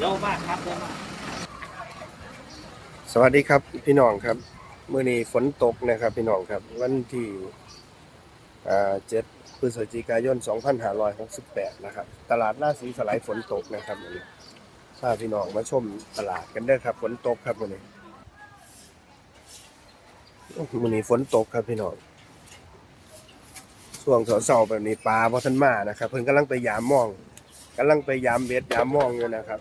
เร็วมากครับเร็วมากสวัสดีครับพี่น้องครับเมื่อนี้ฝนตกนะครับ พี่น้องครับ วันที่อ่า7พฤศจิกายน 2568 นะครับ ตลาดหน้าสีสลายฝนตกนะครับมื้อนี้พาพี่น้องมาชมตลาดกันเด้ครับ ฝนตกครับมื่อนี้โอ้มื่อนี้ฝนตกครับพี่น้องช่วงเสาร์ๆแบบนี้ปลาบ่ทันมานะครับ เพิ่นกำลังไปยามมอง กำลังไปยามเบ็ดยามมองอยู่นะครับ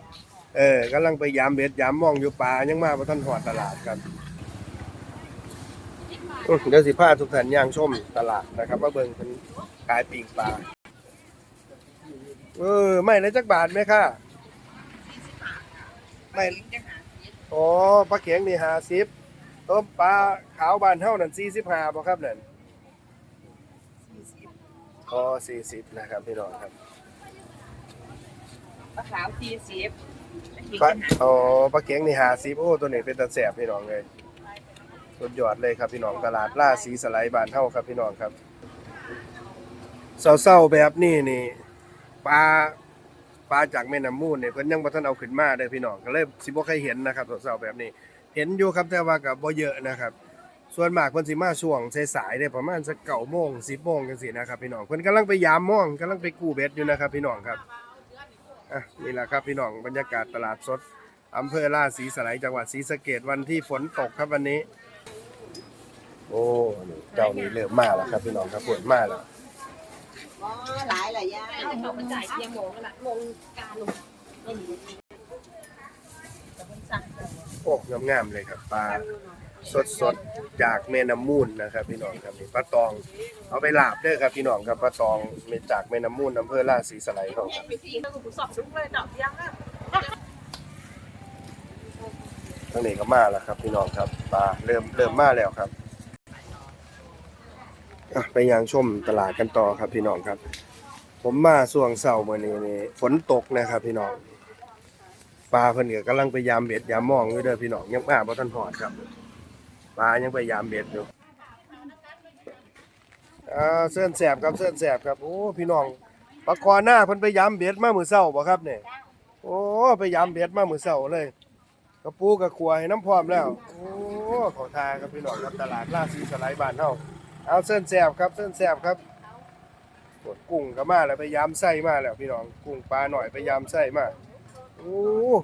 เออกำลังไปยามเบ็ดยามมองอยู่ปลายังมาบ่ทันหอดตลาดครับเดี๋ยวสิพาทุกท่านย่างชมตลาดนะครับมาเบิ่งเพิ่นขายปิ่งปลาเออไม่เลยจักบาทไหมค่ะไม่อ๋อปลาเข็งนี่50ต้มปลาขาวบานเฮานั่น45บ่ครับนั่นอ๋อ40นะครับพี่น้องครับ มะขามสี่สิบปลาอ๋อปลาเก๋งนี่หาซิโอ้ตัวนี้เป็นตาแสบพี่น้องเลยสุดยอดเลยครับพี่น้องตลาดล่าสีสไลด์บานเท่าครับพี่น้องครับเศร้าๆแบบนี้นี่ปลาปลาจากแม่น้ำมูลเนี่ยเพิ่นยังบ่ทันเอาขึ้นมาเด้อพี่น้องก็เลยสิบ่เคยเห็นนะครับเศร้าๆแบบนี้ เห็นอยู่ครับแต่ว่าก็บ่เยอะนะครับ ส่วนมากเพิ่นสิมาช่วงสายๆเด้อประมาณสัก9โมง10โมงจังซี่นะครับพี่น้องเพิ่นกำลังไปยามมองกำลังไปกู้เบ็ดอยู่นะครับพี่น้องครับ อะนี่แหละครับพี่น้องบรรยากาศตลาดสดอำเภอลาศรีสไลจังหวัดศรีสะเกดวันที่ฝนตกครับวันนี้ โอ้นี่เจ้านี้เริ่มมาแล้วครับพี่น้องครับฝนมาแล้วอ๋อหลายหลายย่างเขามาจ่ายเพียงโมงละโมงกลางลงโอ้งามๆเลยครับปลา สดๆจากแม่น้ำมูลนะครับพี่น้องครับนี่ปลาตอง เอาไปลาบเด้อครับพี่น้องครับปลาตองมาจากแม่น้ำมูลอำเภอล่าศรีสไลยเขาครับไปสี่ต้องสอบทุกเลยดอกยังอะทั้งนี้ก็มาแล้วครับ พี่น้องครับปลาเริ่มเริ่มมาแล้วครับไปยังชมตลาดกันต่อครับพี่น้องครับ ผมมาช่วงเช้ามื้อนี้นี่ฝนตกนะครับ พี่น้องปลาเพิ่นก็กำลังไปยามเบ็ดยามมองอยู่เด้อพี่น้องยังมาบ่ทันหอดครับ ปลายังไปยามเบ็ดอยู่เส้นแสบครับเส้นแสบครับโอ้พี่น้องปลาคอหน้าเพิ่นไปยามเบ็ดมามือเช้าบ่ครับเนี่ยโอ้ไปยามเบ็ดมามือเช้าเลยกระปูกระขวให้น้ำพร้อมแล้วโอ้ขอทาครับพี่น้องครับตลาดล่าสีสไลด์บ้านเฮาเอาเส้นแสบครับเส้นแสบครับปวดกุ้งก็มาแล้วไปยามไส้มาแล้วพี่น้องกุ้งปลาหน่อยไปยามไส้มาโอ้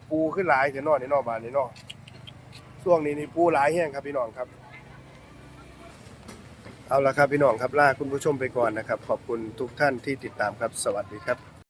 ปูขึ้นหลายเถอะนอนี่นอบ้านนี่นอ ช่วงนี้นี่ปูหลายแห้งครับพี่น้องครับ เอาละครับพี่น้องครับลาคุณผู้ชมไปก่อนนะครับ ขอบคุณทุกท่านที่ติดตามครับ สวัสดีครับ